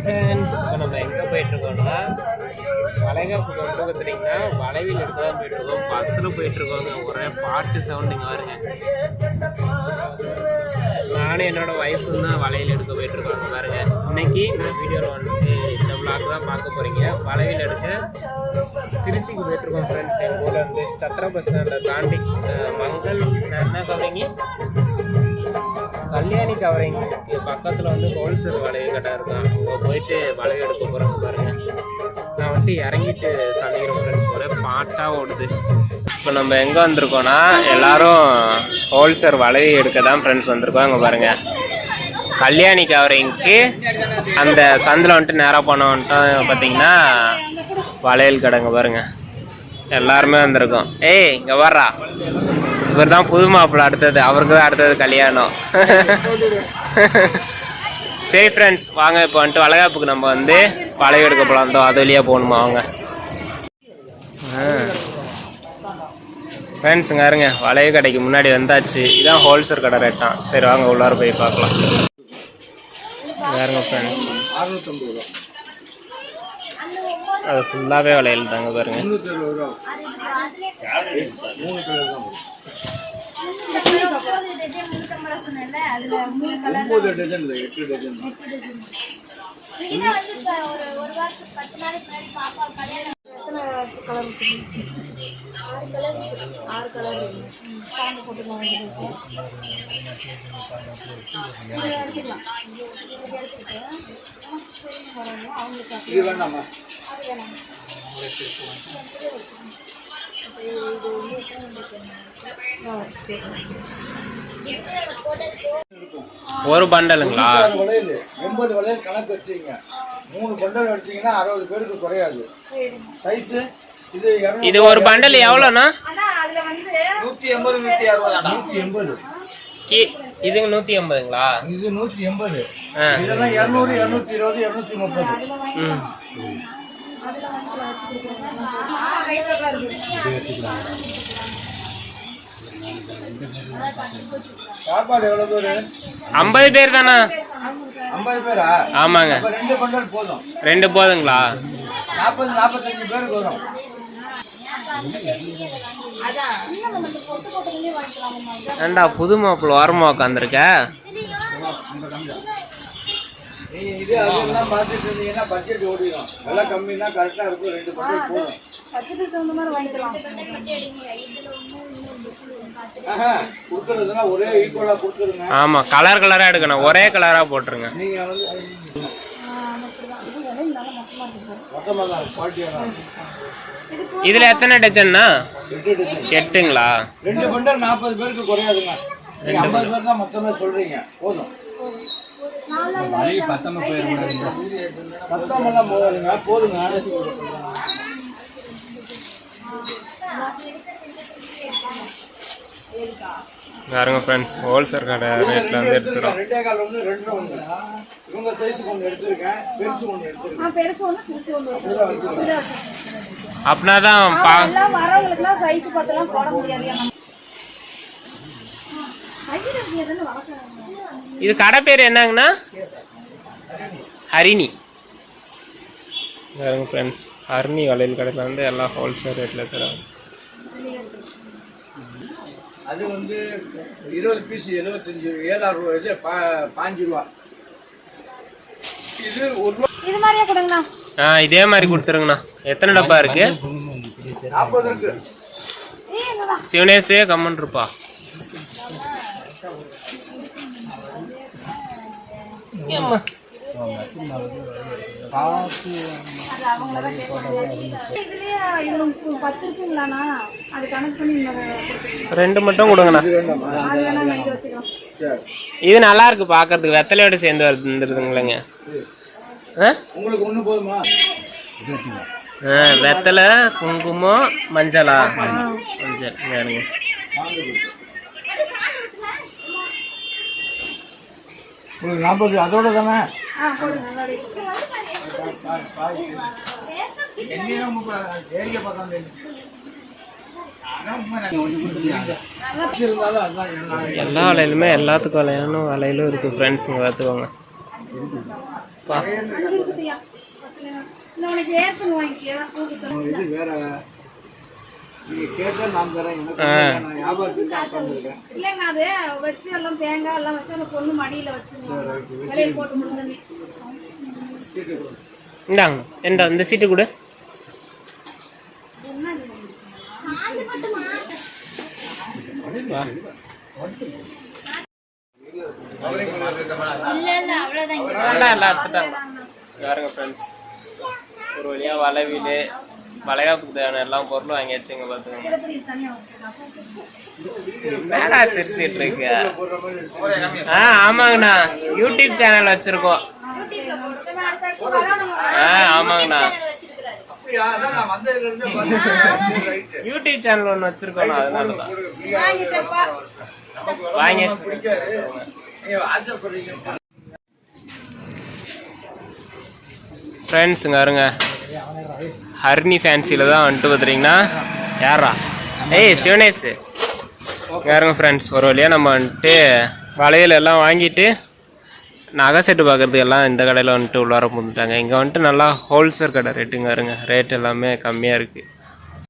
Friends இப்போ நம்ம எங்கே போயிட்டுருக்கோம்னா வளைகாப்புக்கு வந்து பார்த்துட்டிங்கன்னா வளைவில் எடுக்க தான் போயிட்டுருக்கோம் பஸ்ஸில் போயிட்டுருக்கோங்க ஒரே பாட்டு சவுண்டுங்க வருங்க. நானும் என்னோட ஒய்ஃபும் தான் வளையல் எடுக்க போயிட்டுருக்கோங்க பாருங்க. இன்னைக்கு நான் வீடியோவில் வந்துட்டு இந்த vlog தான் பார்க்க போகிறீங்க வளையல் எடுக்க திருச்சிக்கு போயிட்டுருக்கோம் ஃப்ரெண்ட்ஸ் எங்கள் ஊரில் இருந்து சத்திர பஸ் ஸ்டாண்டை தாண்டி மங்கள் என்ன சொல்கிறீங்க கல்யாணி கவரிங்க்கு பக்கத்தில் வந்து ஹோல்சேல் வளைய கடை இருக்கான் அங்கே போயிட்டு வளைய எடுக்க போகிறோம் பாருங்க. நான் வந்துட்டு இறங்கிட்டு சந்திக்கிறோம் ஃப்ரெண்ட்ஸ் ஒரே பாட்டாக ஓடுது. இப்போ நம்ம எங்கே வந்திருக்கோம்னா எல்லாரும் ஹோல்சேல் வளைய எடுக்க தான் ஃப்ரெண்ட்ஸ் வந்திருக்கோம். அங்கே பாருங்கள் கல்யாணி கவரிங்க்கு அந்த சந்தில் வந்துட்டு நேராக போனோம் பார்த்தீங்கன்னா வளையல் கடைங்க பாருங்க. எல்லாருமே வந்திருக்கோம். ஏய் இங்கே வர்றா. இவர் தான் புது மாப்பிள்ளை அடுத்தது அவருக்கு தான் அடுத்தது கல்யாணம். சரி ஃப்ரெண்ட்ஸ் வாங்க இப்போ வந்துட்டு வளகாப்புக்கு நம்ம வந்து வளைவு எடுக்க போகலாம் தோ அது வழியாக போகணுமா வாங்க. ஃப்ரெண்ட்ஸுங்க இருங்க வளைவு கடைக்கு முன்னாடி வந்தாச்சு. இதான் ஹோல்சேல் கடை ரேட்டான் சரி வாங்க உள்ளார போய் பார்க்கலாம். ஃப்ரெண்ட்ஸ் ரூபா அது ஃபுல்லாகவே வளையல் தாங்க பாருங்க. ரூபா மூணு கலர் டஜன் இல்லை எட்டு டஜன் தான் இது வேண்டாமா? ஒரு பண்டலுங்களா? வளையல் எண்பது வளையல் கணக்கு வச்சுங்க மூணு பண்டல் எடுத்தீங்கன்னா அறுபது பேருக்கு குறையாது. சைஸ் இது இது ஒரு பண்டல் எவ்வளோண்ணா? நூத்தி எண்பது நூத்தி அறுபது. நூத்தி எண்பது. கீ இதுங்க நூற்றி எண்பதுங்களா? இது நூத்தி எண்பது. இதெல்லாம் இருநூறு இருநூத்தி இருபது இருநூத்தி முப்பது. ஐம்பது பேர் தானா? ஐம்பது பேரா? ஆமாங்க. ரெண்டு பண்டல் போதும். ரெண்டு போதுங்களா? நாற்பது நாற்பத்தஞ்சு பேருக்கு வரும். ஏண்டா புது மாப்பிள்ள ஓரமா உட்காந்துருக்க? நீங்க இது அதெல்லாம் பார்த்துட்டு இருந்தீங்கன்னா பட்ஜெட் ஓடிடும் விலை கம்மினா கரெக்டா இருக்கும் ரெண்டு பண்டல் போதும் ஆஹா, கொடுக்கறதுன்னா ஒரே ஈக்குவலா கொடுத்துருங்க. ஆமா கலர் கலரா எடுக்கணும். ஒரே கலரா போட்டுருங்க. நீங்க வந்து இதுல எத்தனை டஜன்னா எட்டு டஜன் எட்டுங்களா? ரெண்டு பண்டல் நாற்பது பேருக்கு குறையாதுங்க. ஐம்பது பேர் தான் மொத்தமே சொல்றீங்க. போதும். பத்தமெல்லாம் போகாதுங்க போதுங்க பாருங்க ஃப்ரெண்ட்ஸ் ஹோல்சேல் கடை ரேட்ல வந்து எடுத்துக்கிறோம். ரெண்டே கால் ஒன்று ரெண்டு ஒன்று இவங்க சைஸுக்கு ஒன்று எடுத்திருக்கேன் பெருசு ஒன்று எடுத்திருக்கேன். பெருசு ஒண்ணு சிறுசு வச்சிருக்கேன். அப்படின்னா தான் பா எல்லாம் வரவங்களுக்குலாம் சைஸ் பார்த்தெல்லாம் போட முடியாது. வளர்க்குறாங்க. இது கடை பேர் என்னங்கண்ணா? ஹரிணி. பாருங்க ஃப்ரெண்ட்ஸ் ஹரிணி வளையல் கடையில் வந்து எல்லாம் ஹோல்சேல் ரேட்டில் தராங்க அது வந்து இருபது பீஸ் எழுபத்தஞ்சு ஏழாயிரம் ரூபா இது பா- பாஞ்சு ரூபா. இது ஒரு ரூபா. இது மாதிரியே கொடுங்கண்ணா. ஆ இதே மாதிரி கொடுத்துருங்கண்ணா. எத்தனை டப்பா இருக்கு? சிவனேஷே கம்மன் இருப்பா. ரெண்டு மட்டும் கொடுங்கண்ணா. இது நல்லா இருக்கு பார்க்கறதுக்கு வெத்தலையோட சேர்ந்து வந்துருதுங்களேங்க. உங்களுக்கு ஒன்று போதுமா வெத்தலை குங்குமம் மஞ்சளா? மஞ்சள். உங்களுக்கு நாற்பது அதோட தானே? எல்லா வலையிலுமே எல்லாத்துக்கும் வலையான வலையிலும் இருக்கு. ஃப்ரெண்ட்ஸுங்க பார்த்துக்கோங்க இருக்குதுயா இல்லைங்க அது வச்சு எல்லாம் தேங்காய் எல்லாம் வச்சு அந்த பொண்ணு மடியில் வச்சுருவாங்க வெளியில் போட்டு முடிஞ்சோன்னே சீட்டு கொடு. இந்தாங்க. இந்த இந்த சீட்டு கொடு. என்ன ஒரு வழியா வளவீடு வளைகாப்புக்கு தேவையான எல்லா பொருளும் வாங்கியாச்சு இங்க பார்த்துக்கோங்க மேடா சிரிச்சிட்டு இருக்கு? ஆ ஆமாங்கண்ணா. யூடியூப் சேனல் வச்சிருக்கோம். ஆ ஆமாங்கண்ணா. யூடியூப் சேனல் ஒன்று வச்சிருக்கோம் அதனால வாங்க வாங்கியாச்சு. ஃப்ரெண்ட்ஸுங்க வருங்க ஹர்னி ஃபேன்சியில் தான் வந்துட்டு பார்த்துட்டிங்கன்னா யாரா ஏய் சிவனேஷ். யாருங்க ஃப்ரெண்ட்ஸ் ஒரு வழியாக நம்ம வந்துட்டு வளையல் எல்லாம் வாங்கிட்டு நகை செட்டு பார்க்குறதுக்கு எல்லாம் இந்த கடையில் வந்துட்டு உள்ளார புந்துட்டாங்க இங்கே வந்துட்டு நல்லா ஹோல்சேல் கடை ரேட்டுங்க இருங்க ரேட் எல்லாமே கம்மியாக இருக்குது